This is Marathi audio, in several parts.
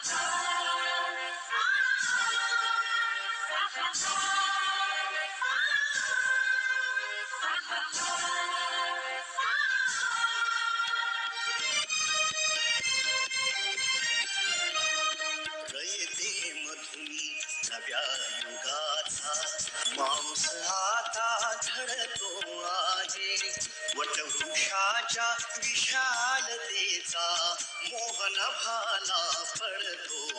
Ha ha ha ha वटवृक्षाच्या विशालतेचा Mohan भाला पडतो.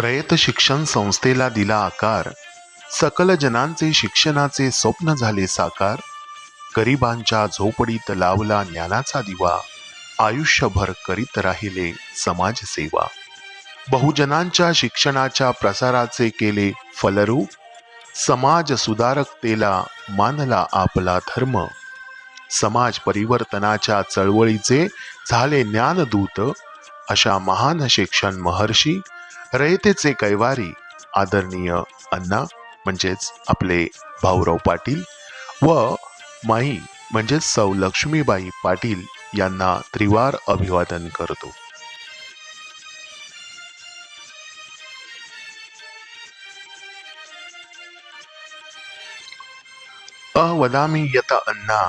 रयत शिक्षण संस्थेला दिला आकार. सकल जनांचे शिक्षणाचे स्वप्न झाले साकार. गरिबांच्या झोपडीत लावला ज्ञानाचा दिवा. आयुष्यभर करीत राहिले समाजसेवा. बहुजनांच्या शिक्षणाच्या प्रसाराचे केले फलरूप समाज सुधारकतेला मानला आपला धर्म. समाज परिवर्तनाच्या चळवळीचे झाले ज्ञानदूत अशा महान शिक्षण महर्षी रयतेचे कैवारी आदरणीय अण्णा म्हणजेच आपले भाऊराव पाटील व माई म्हणजेच सौ लक्ष्मीबाई पाटील यांना त्रिवार अभिवादन करतो. अवदामि यत अन्ना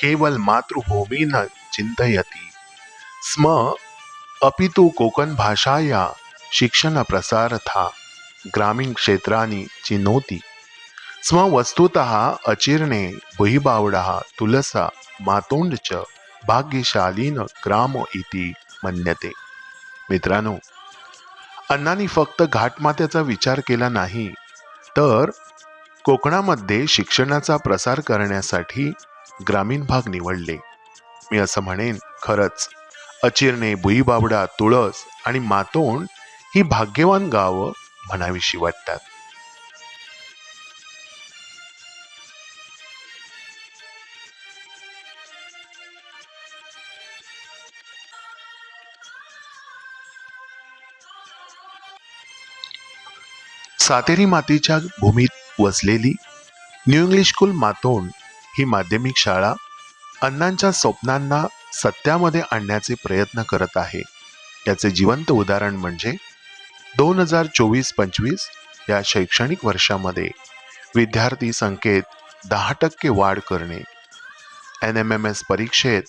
केवल मातृभूमी न चिंतयती स्म अपि तु कोकण भाषाया शिक्षण प्रसारथा ग्रामीण क्षेत्रांनी चिनोती। स्म वस्तुतः अचिरणे भुईबावडा तुलसा मातोंड च भाग्यशालीन ग्राम इति मन्यते। मित्रांनो अण्णांनी फक्त घाटमात्याचा विचार केला नाही तर कोकणामध्ये शिक्षणाचा प्रसार करण्यासाठी ग्रामीण भाग निवडले. मी असं म्हणेन खरंच. अचिरणे भुईबावडा तुळस आणि मातोंड ही भाग्यवान गावं म्हणावीशी वाटतात. सातेरी मातीच्या भूमीत वसलेली न्यू इंग्लिश स्कूल मातोंड ही माध्यमिक शाळा अण्णांच्या स्वप्नांना सत्यामध्ये आणण्याचे प्रयत्न करत आहे. याचे जिवंत उदाहरण म्हणजे दोन हजार चोवीस पंचवीस या शैक्षणिक वर्षामध्ये विद्यार्थी संख्येत दहा टक्के वाढ करणे. एन एम एम एस परीक्षेत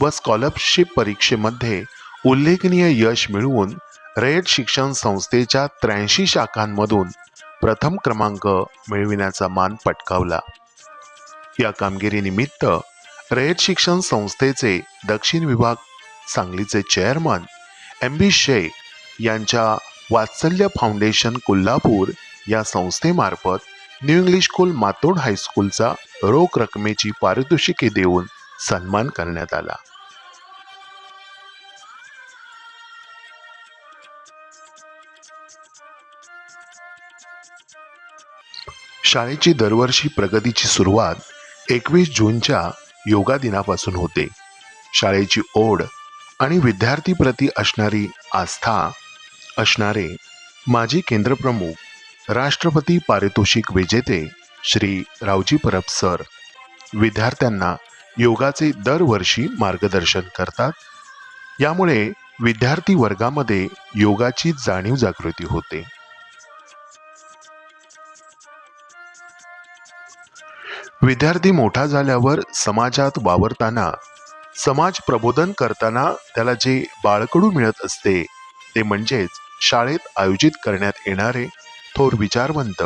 व स्कॉलरशिप परीक्षेमध्ये उल्लेखनीय यश मिळवून रयत शिक्षण संस्थेच्या त्र्याऐंशी शाखांमधून प्रथम क्रमांक मिळविण्याचा मान पटकावला. या कामगिरीनिमित्त रयत शिक्षण संस्थेचे दक्षिण विभाग सांगलीचे चेअरमन एम बी शेख यांच्या वात्सल्य फाउंडेशन कोल्हापूर या संस्थेमार्फत न्यू इंग्लिश स्कूल मातोड हायस्कूलचा रोख रकमेची पारितोषिके देऊन सन्मान करण्यात आला. शाळेची दरवर्षी प्रगतीची सुरुवात एकवीस जूनच्या योगा दिनापासून होते. शाळेची ओढ आणि विद्यार्थीप्रती असणारी आस्था असणारे माजी केंद्रप्रमुख राष्ट्रपती पारितोषिक विजेते श्री रावजी परब सर विद्यार्थ्यांना योगाचे दरवर्षी मार्गदर्शन करतात. यामुळे विद्यार्थी वर्गामध्ये योगाची जाणीव जागृती होते. विद्यार्थी मोठा झाल्यावर समाजात वावरताना समाज प्रबोधन करताना त्याला जे बाळकडू मिळत असते ते म्हणजेच शाळेत आयोजित करण्यात येणारे थोर विचारवंत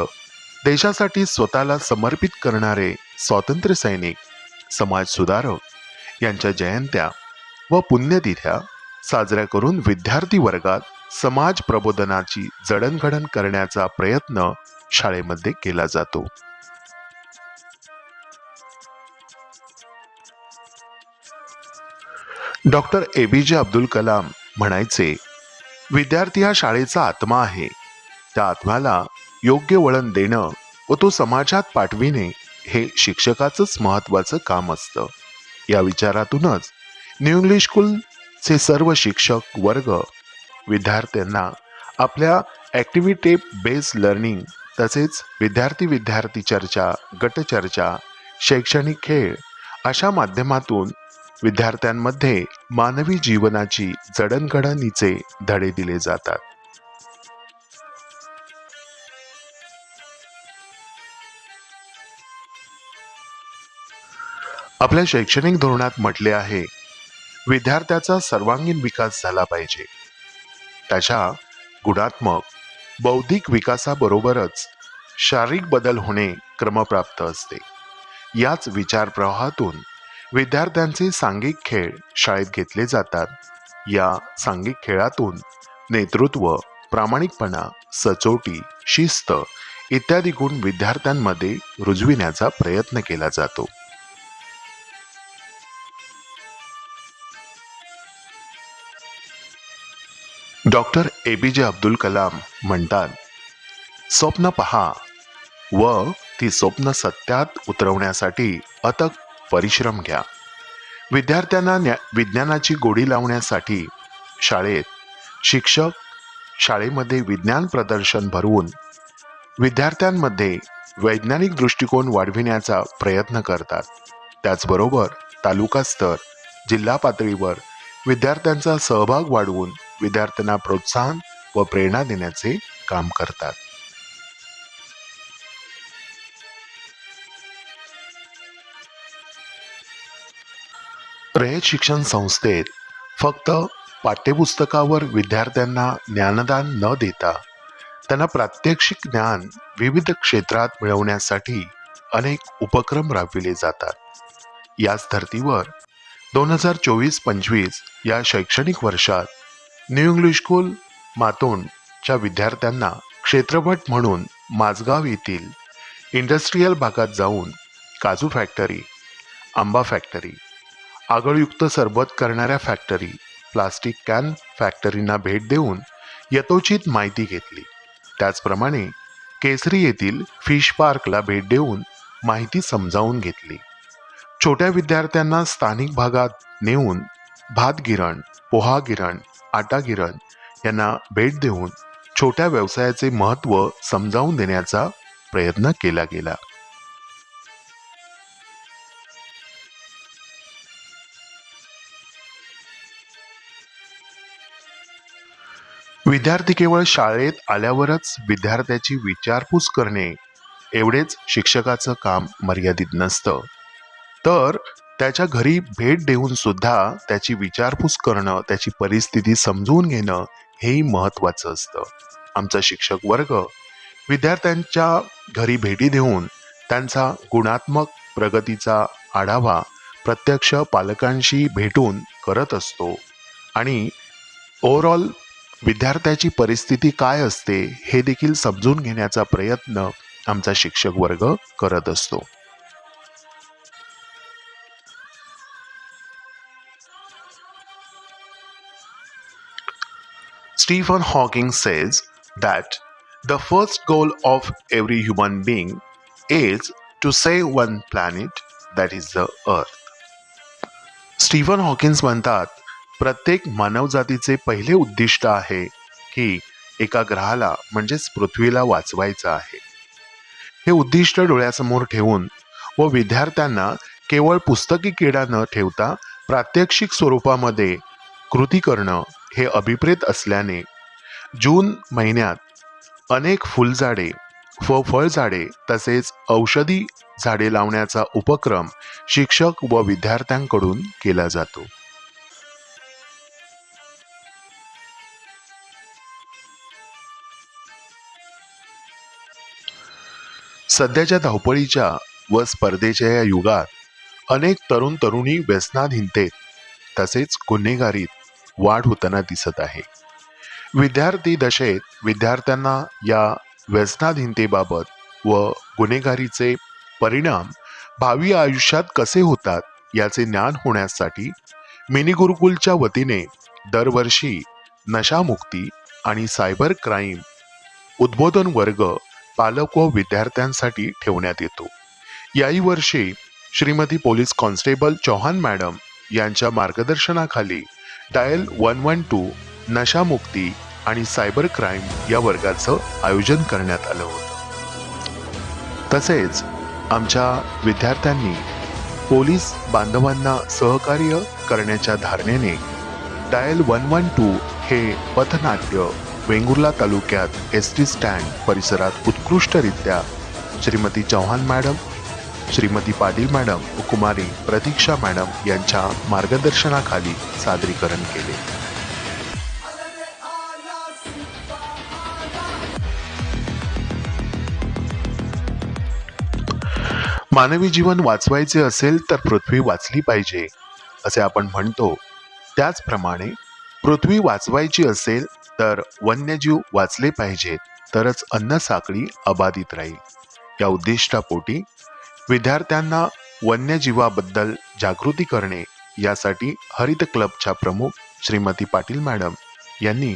देशासाठी स्वतःला समर्पित करणारे स्वातंत्र्य सैनिक समाज सुधारक यांच्या जयंत्या व पुण्यतिथ्या साजऱ्या करून विद्यार्थी वर्गात समाज प्रबोधनाची जडणघडण करण्याचा प्रयत्न शाळेमध्ये केला जातो. Doctor A B J Abdul Kalam म्हणायचे विद्यार्थी हा शाळेचा आत्मा आहे. त्या आत्म्याला योग्य वळण देणं व तो समाजात पाठविणे हे शिक्षकाचंच महत्वाचं काम असतं. या विचारातूनच न्यू इंग्लिश स्कूलचे सर्व शिक्षक वर्ग विद्यार्थ्यांना आपल्या ॲक्टिव्हिटी बेस्ड लर्निंग तसेच विद्यार्थी विद्यार्थी चर्चा गटचर्चा शैक्षणिक खेळ अशा माध्यमातून विद्यार्थ्यांमध्ये मानवी जीवनाची जडणघडणीचे धडे दिले जातात. आपल्या शैक्षणिक धोरणात म्हटले आहे विद्यार्थ्याचा सर्वांगीण विकास झाला पाहिजे. त्याच्या गुणात्मक बौद्धिक विकासाबरोबरच शारीरिक बदल होणे क्रमप्राप्त असते. याच विचार प्रवाहातून विद्यार्थ्यांचे सांघिक खेळ शाळेत घेतले जातात. या सांघिक खेळातून नेतृत्व प्रामाणिकपणा सचोटी शिस्त इत्यादी गुण विद्यार्थ्यांमध्ये रुजविण्याचा प्रयत्न केला जातो. डॉक्टर ए पी जे अब्दुल कलाम म्हणतात स्वप्न पहा व ती स्वप्न सत्यात उतरवण्यासाठी अथक परिश्रम घ्या. विद्यार्थ्यांना न्या विज्ञानाची गोडी लावण्यासाठी शाळेत शिक्षक शाळेमध्ये विज्ञान प्रदर्शन भरवून विद्यार्थ्यांमध्ये वैज्ञानिक दृष्टिकोन वाढविण्याचा प्रयत्न करतात. त्याचबरोबर तालुका स्तर जिल्हा पातळीवर विद्यार्थ्यांचा सहभाग वाढवून विद्यार्थ्यांना प्रोत्साहन व प्रेरणा देण्याचे काम करतात. रयत शिक्षण संस्थेत फक्त पाठ्यपुस्तकावर विद्यार्थ्यांना ज्ञानदान न देता त्यांना प्रात्यक्षिक ज्ञान विविध क्षेत्रात मिळवण्यासाठी अनेक उपक्रम राबविले जातात. याच धर्तीवर दोन हजार चोवीस पंचवीस या शैक्षणिक वर्षात न्यू इंग्लिश स्कूल मातोंडच्या विद्यार्थ्यांना क्षेत्रपट म्हणून माझगाव येथील इंडस्ट्रीयल भागात जाऊन काजू फॅक्टरी आंबा फॅक्टरी आगळयुक्त सरबत करणाऱ्या फॅक्टरी प्लास्टिक कॅन फॅक्टरींना भेट देऊन यथोचित माहिती घेतली. त्याचप्रमाणे केसरी येथील फिश पार्कला भेट देऊन माहिती समजावून घेतली. छोट्या विद्यार्थ्यांना स्थानिक भागात नेऊन भात गिरण पोहा गिरण आटा गिरण यांना भेट देऊन छोट्या व्यवसायाचे महत्त्व समजावून देण्याचा प्रयत्न केला गेला. विद्यार्थी केवळ शाळेत आल्यावरच विद्यार्थ्याची विचारपूस करणे एवढेच शिक्षकाचं काम मर्यादित नसतं. तर त्याच्या घरी भेट देऊन सुद्धा त्याची विचारपूस करणं त्याची परिस्थिती समजून घेणं हेही महत्त्वाचं असतं. आमचा शिक्षक वर्ग विद्यार्थ्यांच्या घरी भेटी देऊन त्यांचा गुणात्मक प्रगतीचा आढावा प्रत्यक्ष पालकांशी भेटून करत असतो आणि ओव्हरऑल विद्यार्थ्याची परिस्थिती काय असते हे देखील समजून घेण्याचा प्रयत्न आमचा शिक्षक वर्ग करत असतो. Stephen Hawking says that the first goal of every human being is to save one planet that is the earth. Stephen Hawking's म्हणतात प्रत्येक मानवजातीचे पहिले उद्दिष्ट आहे की एका ग्रहाला म्हणजेच पृथ्वीला वाचवायचं आहे. हे उद्दिष्ट डोळ्यासमोर ठेवून व विद्यार्थ्यांना केवळ पुस्तकी किडा न ठेवता प्रात्यक्षिक स्वरूपामध्ये कृती करणं हे अभिप्रेत असल्याने जून महिन्यात अनेक फुलझाडे व फळझाडे तसेच औषधी झाडे लावण्याचा उपक्रम शिक्षक व विद्यार्थ्यांकडून केला जातो. सध्याच्या धावपळीच्या व स्पर्धेच्या या युगात अनेक तरुण तरुणी व्यसनाधीनतेत तसेच गुन्हेगारीत वाढ होताना दिसत आहे. विद्यार्थी दशेत विद्यार्थ्यांना या व्यसनाधीनतेबाबत व गुन्हेगारीचे परिणाम भावी आयुष्यात कसे होतात याचे ज्ञान होण्यासाठी मिनी गुरुकुलच्या वतीने दरवर्षी नशामुक्ती आणि सायबर क्राईम उद्बोधन वर्ग पालक व विद्यार्थ्यांसाठी ठेवण्यात येतो. याही वर्षी Shrimati police constable Chauhan madam यांच्या मार्गदर्शनाखाली डायल वन वन टू नशामुक्ती आणि सायबर क्राईम या वर्गाचं आयोजन करण्यात आलं होतं. तसेच आमच्या विद्यार्थ्यांनी पोलीस बांधवांना सहकार्य करण्याच्या धारणेने डायल वन वन टू हे पथनाट्य वेंगुर्ला तालुक्यात एस टी स्टँड परिसरात उत्कृष्टरित्या श्रीमती चव्हाण मॅडम श्रीमती पाटील मॅडम व कुमारी प्रतीक्षा मॅडम यांच्या मार्गदर्शनाखाली सादरीकरण केले. मानवी जीवन वाचवायचे असेल तर पृथ्वी वाचली पाहिजे असे आपण म्हणतो. त्याचप्रमाणे पृथ्वी वाचवायची असेल तर वन्यजीव वाचले पाहिजेत. तरच अन्न साखळी अबाधित राहील. या उद्दिष्टापोटी विद्यार्थ्यांना वन्यजीवाबद्दल जागृती करणे यासाठी हरित क्लबच्या प्रमुख श्रीमती पाटील मॅडम यांनी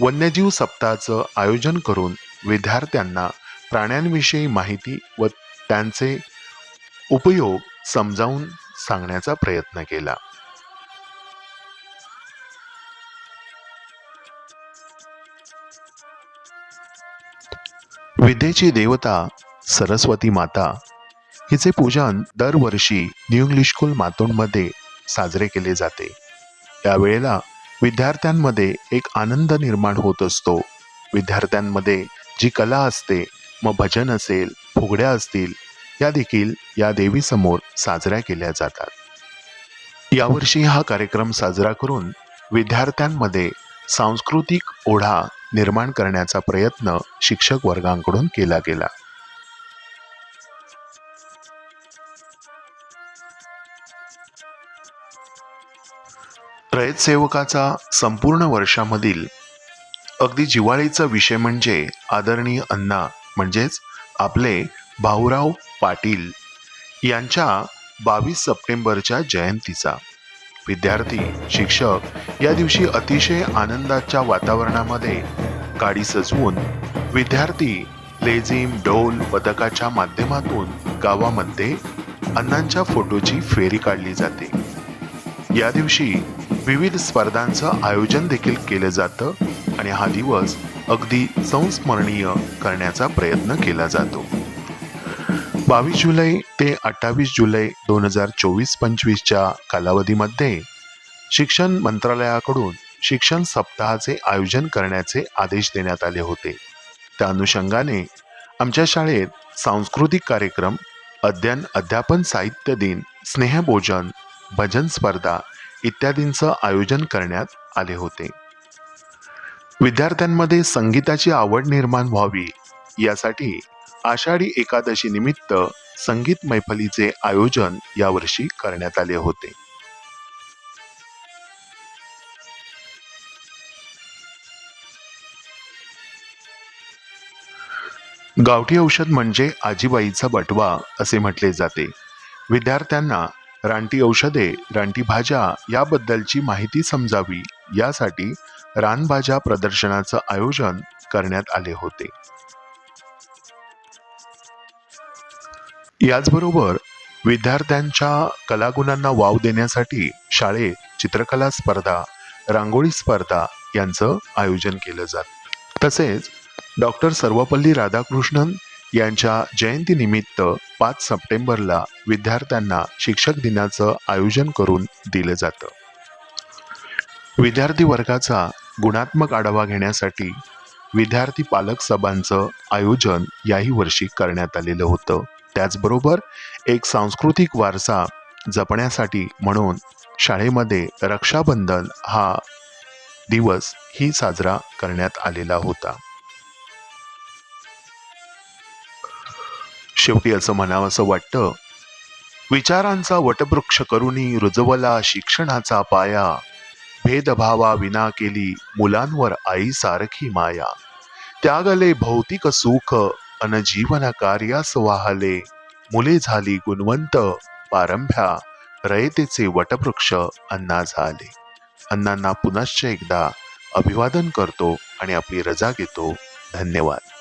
वन्यजीव सप्ताहाचं आयोजन करून विद्यार्थ्यांना प्राण्यांविषयी माहिती व त्यांचे उपयोग समजावून सांगण्याचा प्रयत्न केला. विद्येची देवता सरस्वती माता हिचे पूजन दरवर्षी न्यू इंग्लिश स्कूल मातोंडमध्ये साजरे केले जाते. त्यावेळेला विद्यार्थ्यांमध्ये एक आनंद निर्माण होत असतो. विद्यार्थ्यांमध्ये जी कला असते मग भजन असेल फुगड्या असतील या देखील या देवीसमोर साजऱ्या केल्या जातात. यावर्षी हा कार्यक्रम साजरा करून विद्यार्थ्यांमध्ये सांस्कृतिक ओढा निर्माण करण्याचा प्रयत्न शिक्षक वर्गांकडून केला गेला. रयत सेवकाचा संपूर्ण वर्षामधील अगदी जिव्हाळीचा विषय म्हणजे आदरणीय अण्णा म्हणजेच आपले भाऊराव पाटील यांच्या बावीस सप्टेंबरच्या जयंतीचा. विद्यार्थी शिक्षक या दिवशी अतिशय आनंदाच्या वातावरणामध्ये गाडी सजवून विद्यार्थी लेझिम ढोल पदकाच्या माध्यमातून गावामध्ये अण्णांच्या फोटोची फेरी काढली जाते. या दिवशी विविध स्पर्धांचं आयोजन देखील केलं जातं आणि हा दिवस अगदी संस्मरणीय करण्याचा प्रयत्न केला जातो. बावीस जुलै ते अठ्ठावीस जुलै दोन हजार चोवीस पंचवीसच्या कालावधीमध्ये शिक्षण मंत्रालयाकडून शिक्षण सप्ताहाचे आयोजन करण्याचे आदेश देण्यात आले होते. त्या अनुषंगाने आमच्या शाळेत सांस्कृतिक कार्यक्रम अध्ययन अध्यापन साहित्य दिन स्नेहभोजन भजन स्पर्धा इत्यादींचं आयोजन करण्यात आले होते. विद्यार्थ्यांमध्ये संगीताची आवड निर्माण व्हावी यासाठी आषाढी एकादशी निमित्त संगीत मैफलीचे आयोजन यावर्षी करण्यात आले होते. गावठी औषध म्हणजे आजीबाईचा बटवा असे म्हटले जाते. विद्यार्थ्यांना रानटी औषधे रानटी भाज्या याबद्दलची माहिती समजावी यासाठी रानभाज्या प्रदर्शनाचं आयोजन करण्यात आले होते. याचबरोबर विद्यार्थ्यांच्या कलागुणांना वाव देण्यासाठी शाळेत चित्रकला स्पर्धा रांगोळी स्पर्धा यांचं आयोजन केलं जात. तसेच डॉक्टर सर्वपल्ली राधाकृष्णन यांच्या जयंतीनिमित्त पाच सप्टेंबरला विद्यार्थ्यांना शिक्षक दिनाचं आयोजन करून दिलं जातं. विद्यार्थी वर्गाचा गुणात्मक आढावा घेण्यासाठी विद्यार्थी पालक सभांचं आयोजन याही वर्षी करण्यात आलेलं होतं. त्याचबरोबर एक सांस्कृतिक वारसा जपण्यासाठी म्हणून शाळेमध्ये रक्षाबंधन हा दिवस ही साजरा करण्यात आलेला होता. शेवटी असं म्हणावंसं वाटतं विचारांचा वटवृक्ष करुणी रुजवला शिक्षणाचा पाया भेदभावा विना केली मुलांवर आई सारखी माया त्यागले भौतिक सुख अन जीवन कार्यास वाहले मुले झाली गुणवंत पारंभ्या रयतेचे वटवृक्ष अण्णा झाले. अण्णांना पुनश्च एकदा अभिवादन करतो आणि आपली रजा घेतो. धन्यवाद.